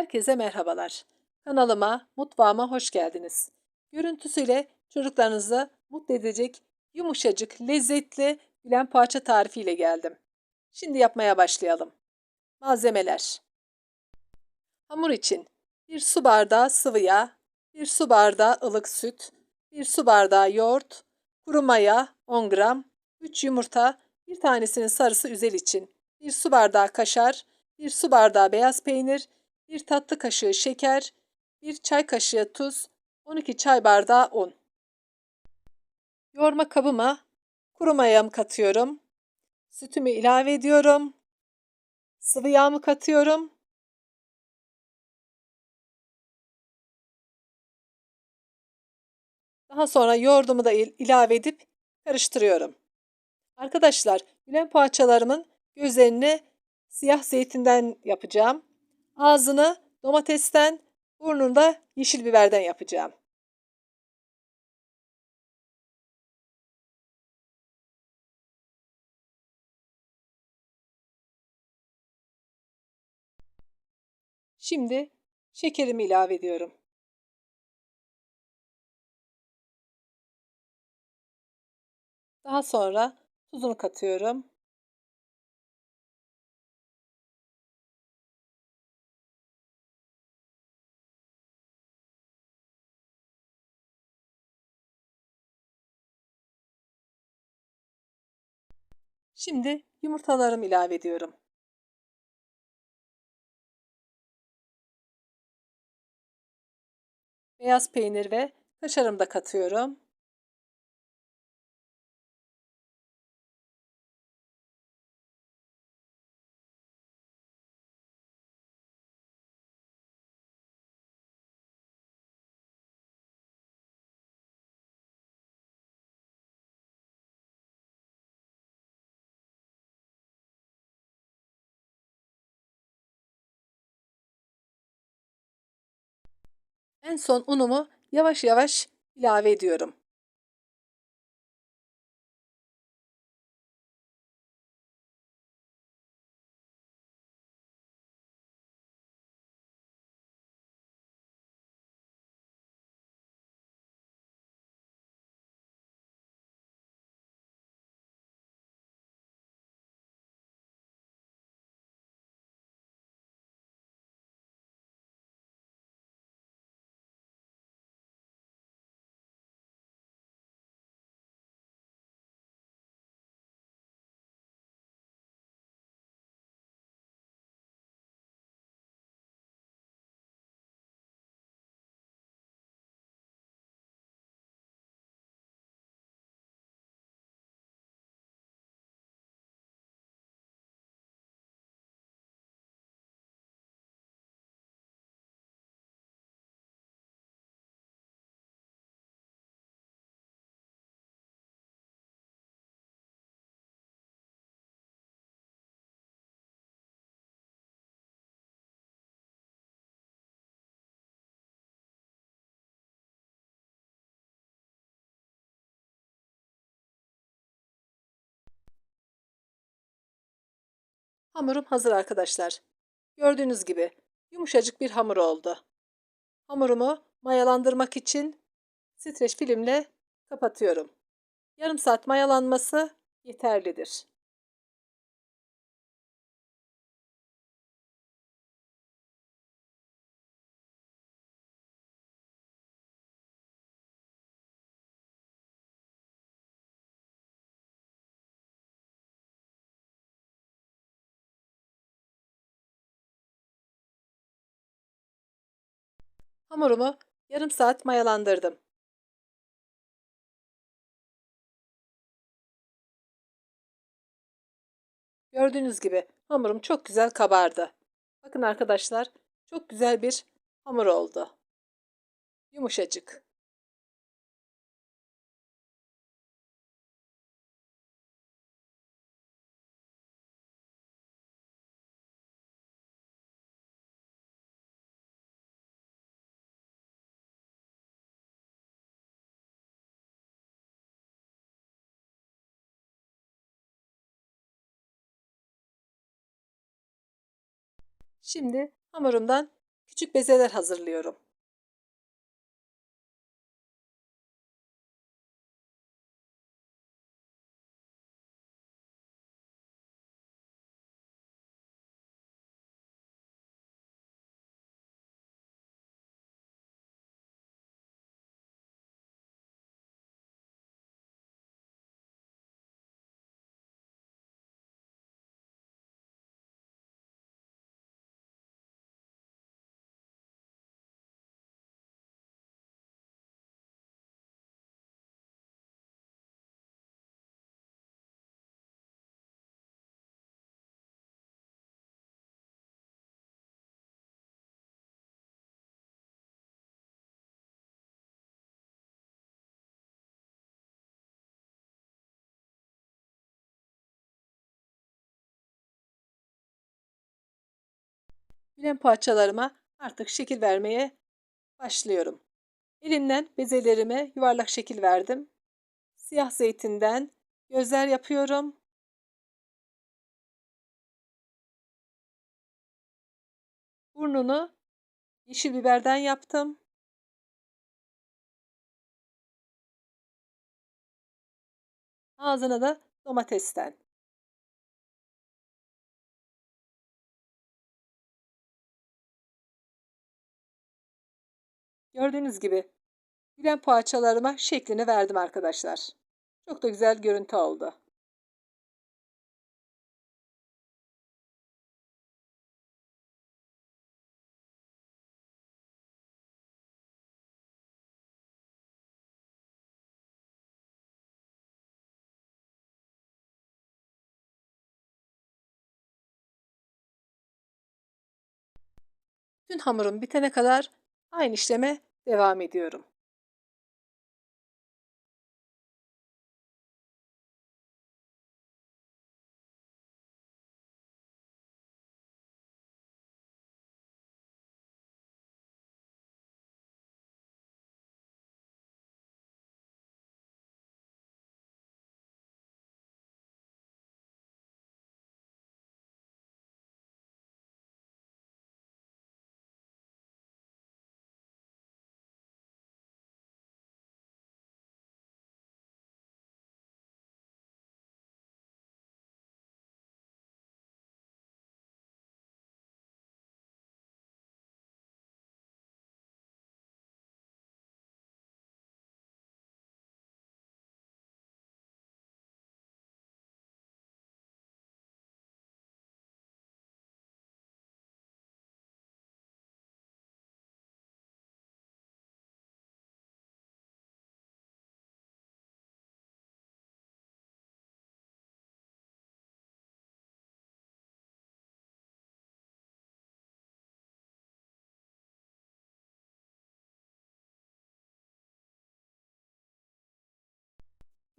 Herkese merhabalar. Kanalıma, mutfağıma hoş geldiniz. Görüntüsüyle çocuklarınızı mutlu edecek yumuşacık, lezzetli gülen poğaça tarifiyle geldim. Şimdi yapmaya başlayalım. Malzemeler. Hamur için 1 su bardağı sıvı yağ, 1 su bardağı ılık süt, 1 su bardağı yoğurt, kuru maya 10 gram, 3 yumurta, bir tanesinin sarısı üzel için, 1 su bardağı kaşar, 1 su bardağı beyaz peynir, 1 tatlı kaşığı şeker, 1 çay kaşığı tuz, 12 çay bardağı un. Yoğurma kabıma kuru mayamı katıyorum. Sütümü ilave ediyorum. Sıvı yağımı katıyorum. Daha sonra yoğurdumu da ilave edip karıştırıyorum. Arkadaşlar gülen poğaçalarımın gözlerini siyah zeytinden yapacağım. Ağzını domatesten, burnunu da yeşil biberden yapacağım. Şimdi şekerimi ilave ediyorum. Daha sonra tuzunu katıyorum. Şimdi yumurtalarımı ilave ediyorum. Beyaz peynir ve kaşarımı da katıyorum. En son unumu yavaş yavaş ilave ediyorum. Hamurum hazır arkadaşlar. Gördüğünüz gibi yumuşacık bir hamur oldu. Hamurumu mayalandırmak için streç filmle kapatıyorum. Yarım saat mayalanması yeterlidir. Hamurumu yarım saat mayalandırdım. Gördüğünüz gibi hamurum çok güzel kabardı. Bakın arkadaşlar çok güzel bir hamur oldu. Yumuşacık. Şimdi hamurumdan küçük bezeler hazırlıyorum. Bilen parçalarıma artık şekil vermeye başlıyorum. Elimden bezelerime yuvarlak şekil verdim. Siyah zeytinden gözler yapıyorum. Burnunu yeşil biberden yaptım. Ağzına da domatesten. Gördüğünüz gibi gülen poğaçalarıma şeklini verdim arkadaşlar. Çok da güzel görüntü oldu. Bütün hamurum bitene kadar aynı işleme devam ediyorum.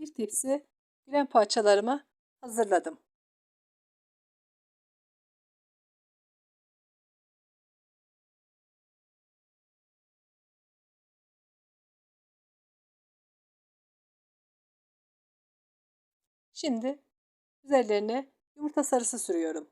Bir tepsi gülen poğaçalarımı hazırladım. Şimdi üzerlerine yumurta sarısı sürüyorum.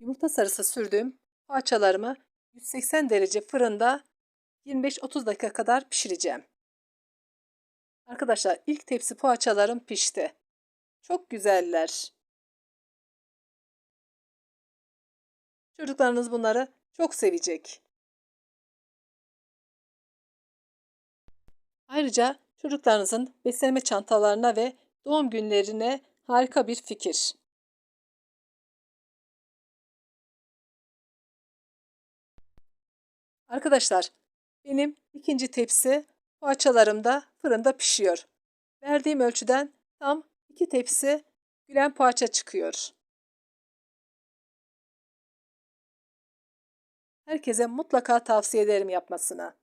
Yumurta sarısı sürdüğüm poğaçalarımı 180 derece fırında 25-30 dakika kadar pişireceğim. Arkadaşlar ilk tepsi poğaçalarım pişti. Çok güzeller. Çocuklarınız bunları çok sevecek. Ayrıca çocuklarınızın beslenme çantalarına ve doğum günlerine harika bir fikir. Arkadaşlar benim ikinci tepsi poğaçalarım da fırında pişiyor. Verdiğim ölçüden tam iki tepsi gülen poğaça çıkıyor. Herkese mutlaka tavsiye ederim yapmasını.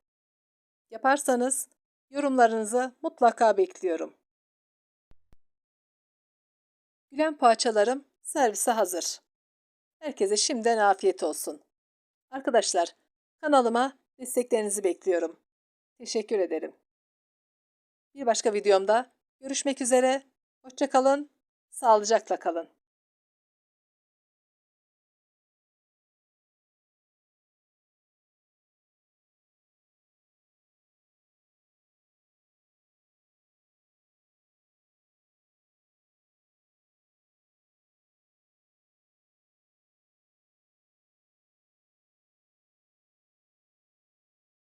Yaparsanız yorumlarınızı mutlaka bekliyorum. Gülen poğaçalarım servise hazır. Herkese şimdiden afiyet olsun. Arkadaşlar kanalıma desteklerinizi bekliyorum. Teşekkür ederim. Bir başka videomda görüşmek üzere. Hoşça kalın. Sağlıcakla kalın.